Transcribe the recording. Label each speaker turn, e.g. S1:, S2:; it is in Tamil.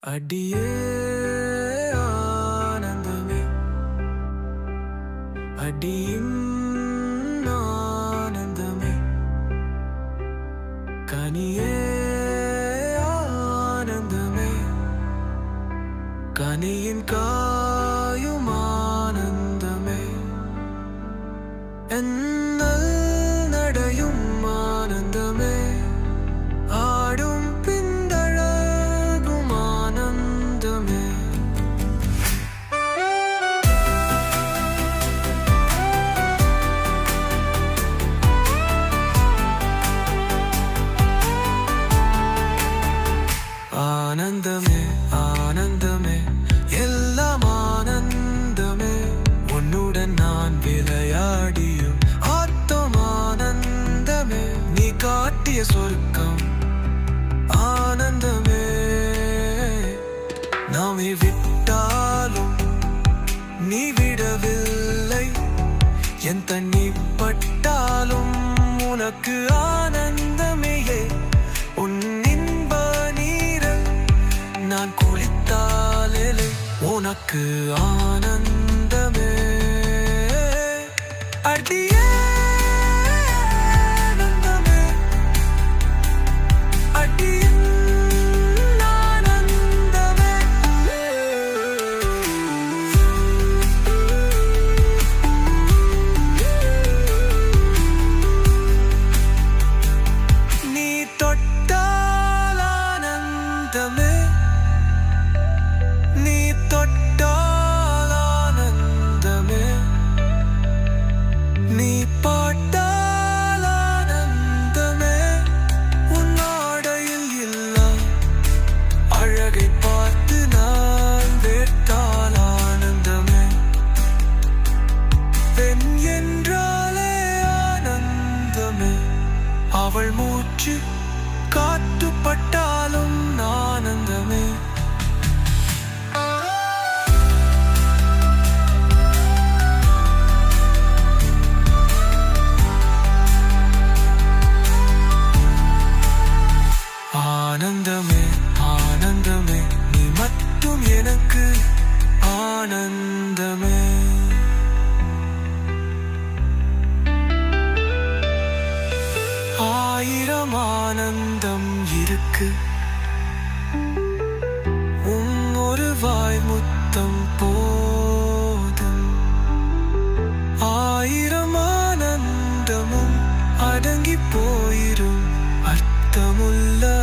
S1: அடியே ஆனந்தமே. அடியும் ஆனந்தமே. கனியே ஆனந்தமே. கனியின் காயும் விளையாடியும் ஆத்தம் ஆனந்தமே நீ காட்டிய சொர்க்கம் ஆனந்தமே. நாமே விட்டாலும் நீ விடவில்லை. என் தண்ணி பட்டாலும் உனக்கு ஆனந்தமே உன் இன்ப நீரல் நான் குளித்தாலே உனக்கு ஆனந்தமே அடியே ஆனந்தமே அவள் மூச்சு காட்டுப்பட்டாலும் ஆனந்தமே ஆனந்தமே ஆனந்தமே நீ மட்டும் எனக்கு ஆனந்தமே. ஆயிரம் ஆனந்தம் இருக்கு. உம் ஒரு வாய் முத்தம் போதும். ஆயிரம் ஆனந்தமும் அடங்கி போயிரும் அர்த்தமுள்ள